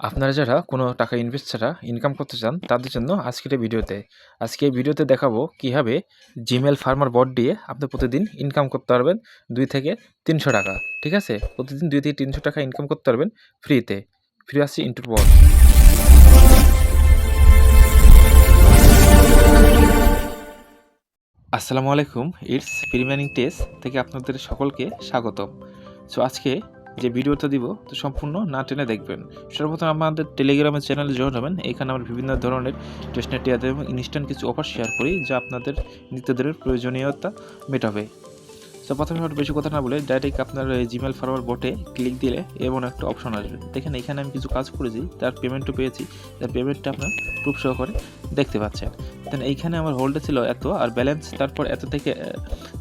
আপনারা যারা কোনো টাকা ইনভেস্ট ছাড়া ইনকাম করতে চান, তাদের জন্য আজকের এই ভিডিওতে। আজকে এই ভিডিওতে দেখাবো কীভাবে জিমেল ফার্মার বট দিয়ে আপনি প্রতিদিন ইনকাম করতে পারবেন দুই থেকে তিনশো টাকা, ঠিক আছে? প্রতিদিন দুই থেকে তিনশো টাকা ইনকাম করতে পারবেন ফ্রিতে ফ্রি আসছি ইন্টুর বট আসসালামু আলাইকুম ইটস প্রিমিয়ারিং টেস্ট থেকে আপনাদের সকলকে স্বাগতম। সো আজকে যে ভিডিওটা দিব, তো সম্পূর্ণ না টেনে দেখবেন। সর্বপ্রথম আমাদের টেলিগ্রামের চ্যানেলে জয়েন হবেন। এখানে আমরা বিভিন্ন ধরনের টেস্টনেটি এবং ইনস্ট্যান্ট কিছু অফার শেয়ার করি, যা আপনাদের নিত্যদের প্রয়োজনীয়তা মেটাবে। তো প্রথমে আর বেশি কথা না বলে ডাইরেক্ট আপনার জিমেল ফার্মার বোটে ক্লিক দিলে এমন একটা অপশন আসবে। দেখেন এখানে আমি কিছু কাজ করেছি, তার পেমেন্টও পেয়েছি, তার পেমেন্টটা আপনার প্রুফ সহকারে দেখতে পাচ্ছেন। দেন এইখানে আমার হোল্ডে ছিল এত, আর ব্যালেন্স তারপর এত থেকে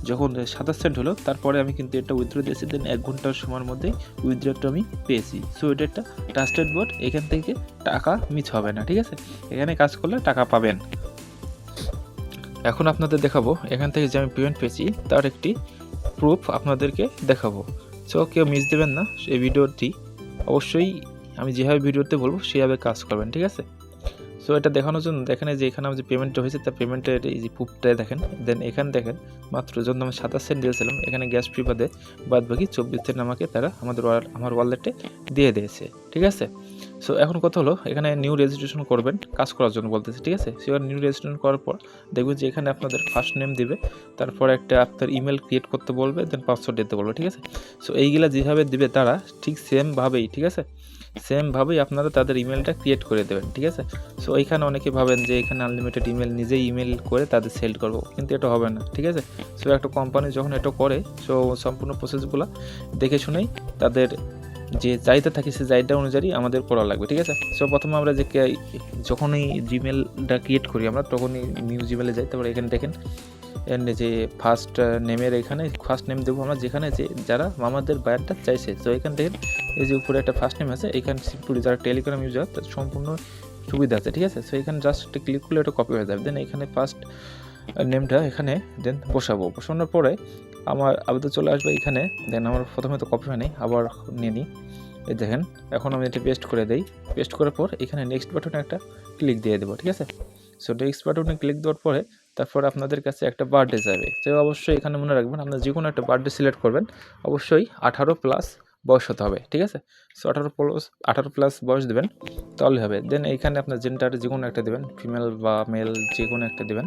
যখন সাতাশ সেন্ট হলো, তারপরে আমি কিন্তু এটা উইথড্র দিয়েছি দেন এক ঘণ্টার সময়ের মধ্যে উইথড্রটা আমি পেয়েছি। সো এটা একটা ট্রাস্টেড বোর্ড এখান থেকে টাকা মিস হবে না, ঠিক আছে? এখানে কাজ করলে টাকা পাবেন। এখন আপনাদের দেখাবো, এখান থেকে যে আমি পেমেন্ট পেয়েছি, তার একটি প্রুফ আপনাদেরকে দেখাবো। সো কেউ মিস দেবেন না, এই ভিডিওটি। অবশ্যই আমি যেভাবে ভিডিওতে বলব, সেভাবে কাজ করবেন, ঠিক আছে? সো এটা দেখানোর জন্য দেখেন যে এখানে আমার যে পেমেন্টটা হয়েছে তার পেমেন্টের এই যে প্রুফটা দেখেন। দেন এখানে দেখেন, মাত্র যখন আমি সাতাশ সেন্ট দিয়েছিলাম, এখানে গ্যাস ফ্রি বাদে বাদ বাকি চব্বিশ সেন্ট আমাকে তারা আমাদের আমার ওয়ালেটে দিয়ে দিয়েছে, ঠিক আছে? সো এখন কথা হলো, এখানে নিউ রেজিস্ট্রেশন করবেন, কাজ করার জন্য বলতেছে, ঠিক আছে? সো নিউ রেজিস্ট্রেশন করার পর দেখবেন যে এখানে আপনাদের ফার্স্ট নেম দিবে, তারপর একটা আপনার ইমেল ক্রিয়েট করতে বলবে দেন পাসওয়ার্ড দিতে বলবে, ঠিক আছে? সো এইগুলা যেভাবে দিবে তারা ঠিক সেমভাবেই ঠিক আছে? সেমভাবেই আপনারা তাদের ইমেলটা ক্রিয়েট করে দেবেন, ঠিক আছে? সো এইখানে অনেকে ভাবেন যে এখানে আনলিমিটেড ইমেল নিজেই ইমেল করে তাদের সেল করব, কিন্তু এটা হবে না, ঠিক আছে? সো একটা কোম্পানি যখন এটা করে সো সম্পূর্ণ প্রসেসগুলো দেখে শুনেই তাদের যে চাহিদা থাকে সেই চাহিদা অনুযায়ী আমাদের করা লাগবে, ঠিক আছে? সো প্রথমে আমরা যে যখনই জিমেলটা ক্রিয়েট করি আমরা, তখনই নিউ জিমেলে যাই। তারপরে এখানে দেখেন এর যে ফার্স্ট নেমের এখানে ফার্স্ট নেম দেবো আমরা, যেখানে যে যারা আমাদের বায়ারটা চাইছে। তো এখান থেকে এই যে উপরে একটা ফার্স্ট নেম আছে, এখানে সিম্পলি যারা টেলিগ্রাম ইউজার তাদের সম্পূর্ণ সুবিধা আছে, ঠিক আছে? সো এখানে জাস্ট একটা ক্লিক করলে এটা কপি হয়ে যাবে। দেন এখানে ফার্স্ট নেমটা এখানে দেন বসাবো। বসানোর পরে আমার আবেদন চলে আসবে এখানে। দেন আমার প্রথমে তো কপি হয় নাই আবার নিয়ে নিই। এই দেখেন, এখন আমি এটা পেস্ট করে দেই। পেস্ট করার পর এখানে নেক্সট বাটনে একটা ক্লিক দিয়ে দেবো, ঠিক আছে? সো নেক্সট বাটনে ক্লিক দেওয়ার পরে তারপর আপনাদের কাছে একটা বার্থডে যাবে। সে অবশ্যই এখানে মনে রাখবেন, আপনার যে কোনো একটা বার্থডে সিলেক্ট করবেন। অবশ্যই আঠারো প্লাস বয়স হতে হবে, ঠিক আছে? সো আঠারো প্লাস আঠারো প্লাস বয়স দেবেন তাহলে হবে। দেন এইখানে আপনার জেন্ডার যে কোনো একটা দেবেন ফিমেল বা মেল যে কোনো একটা দেবেন।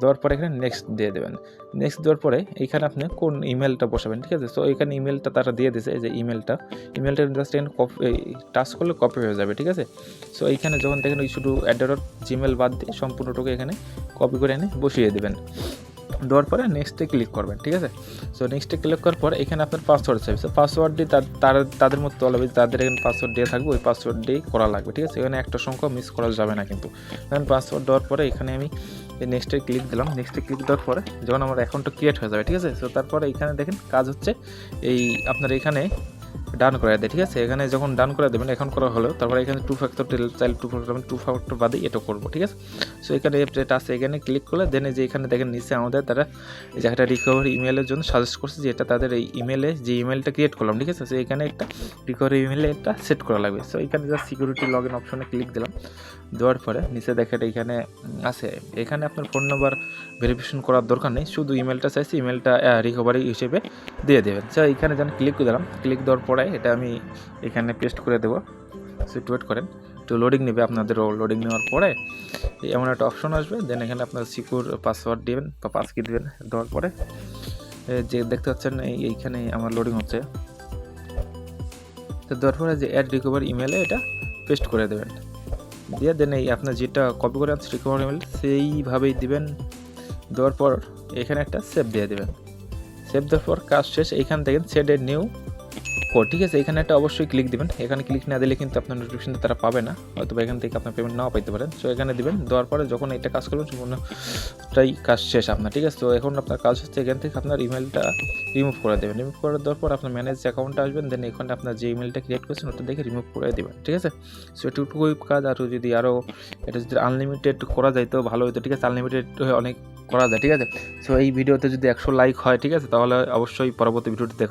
দেওয়ার পরে এখানে নেক্সট দিয়ে দেবেন। নেক্সট দেওয়ার পরে এইখানে আপনি কোন ইমেলটা বসাবেন, ঠিক আছে? সো এখানে ইমেলটা তারা দিয়ে দিয়েছে যে ইমেলটা ইমেলটা জাস্ট এখানে কপি টাচ করলে কপি হয়ে যাবে, ঠিক আছে? সো এইখানে যখন দেখেন ওই শুধু অ্যাডারট জিমেল বাদ দিয়ে সম্পূর্ণটুকু এখানে কপি করে এনে বসিয়ে দেবেন। দেওয়ার পরে নেক্সটে ক্লিক করবেন, ঠিক আছে? সো নেক্সটে ক্লিক করার পর এখানে আপনার পাসওয়ার্ড চাইবে। সো পাসওয়ার্ড দিয়ে তার তাদের মতো হবে তাদের এখানে পাসওয়ার্ড দিয়ে থাকবে, ওই পাসওয়ার্ড দিয়েই করা লাগবে, ঠিক আছে? এখানে একটা সংখ্যা মিস করা যাবে না কিন্তু। পাসওয়ার্ড দেওয়ার পরে এখানে আমি নেক্সটে ক্লিক দিলাম। নেক্সটে ক্লিক দেওয়ার পরে যখন আমার অ্যাকাউন্টটা ক্রিয়েট হয়ে যাবে, ঠিক আছে? সো তারপরে এখানে দেখেন কাজ হচ্ছে এই আপনার এখানে ডান করে দেয়, ঠিক আছে? এখানে যখন ডান করে দেবেন, এখন করা হলো, তারপরে এখানে টু ফ্যাক্টর চাইলে টু ফ্যাক্টর টু ফ্যাক্টর বাদেই এটা করব, ঠিক আছে? সো এখানে আছে এখানে ক্লিক করলে দেন যে এখানে দেখেন নিচে আমাদের তারা এই যে একটা রিকভারি ইমেলের জন্য সাজেস্ট করছে যে এটা তাদের এই ইমেলে যে ইমেলটা ক্রিয়েট করলাম, ঠিক আছে? সো এখানে একটা রিকভারি ইমেলে একটা সেট করা লাগবে। সো এখানে জাস্ট সিকিউরিটি লগ ইন অপশনে ক্লিক দিলাম। দেওয়ার পরে নিচে দেখেন এখানে আছে। এখানে আপনার ফোন নাম্বার ভেরিফিকেশন করার দরকার নেই। শুধু ইমেলটা চাইছি ইমেলটা রিকভারি হিসেবে দিয়ে দেবেন। সো এখানে যেন ক্লিক দিলাম ক্লিক দেওয়ার পরে এটা আমি এখানে পেস্ট করে দেবো। সো একটু ওয়েট করেন। একটু লোডিং নেবে আপনাদেরও লোডিং নেওয়ার পরে। এমন একটা অপশন আসবে দেন এখানে আপনার সিকিউর পাসওয়ার্ড দেবেন বা পাস কি দিবেন দেওয়ার পরে। যে দেখতে পাচ্ছেন, এই- এইখানে আমার লোডিং হচ্ছে। তো দেওয়ার পরে যে অ্যাড রিকভার ইমেলে এটা পেস্ট করে দেবেন। দিয়ে দেন এই আপনার যেটা কপি করে আনছে রিকভার ইমেল সেইভাবেই দিবেন। দেওয়ার পর এখানে একটা সেভ দিয়ে দেবেন। সেভ দেওয়ার পর কাজ শেষ, এইখান থেকে সেড এ নিউ কোড ঠিক আছে? এখানে একটা অবশ্যই ক্লিক দিবেন। এখানে ক্লিক না দিলে কিন্তু আপনার নোটিফিকেশনটা তারা পাবে না। হয়তো এখান থেকে আপনার পেমেন্ট নাও পাইতে পারেন। সো এখানে দিবেন। দেওয়ার পরে যখন এটা কাজ করবেন, সম্পূর্ণটাই কাজ শেষ আপনার, ঠিক আছে? তো এখন আপনার কাজ হচ্ছে এখান থেকে আপনার ইমেলটা রিমুভ করে দেবেন। রিমুভ করে দেওয়ার পর আপনার ম্যানেজ অ্যাকাউন্টে আসবেন দেন এখানে আপনার যে ইমেলটা ক্রিয়েট করেছেন, ওটা দেখে রিমুভ করে দেবেন, ঠিক আছে? সো এটুকুই কাজ। আর যদি আরও এটা যদি আনলিমিটেড করা যায় তো ভালো হতো ঠিক আছে? আনলিমিটেড অনেক করা যায়, ঠিক আছে? সো এই ভিডিওতে যদি একশো লাইক হয়, ঠিক আছে? তাহলে অবশ্যই পরবর্তী ভিডিওটি দেখ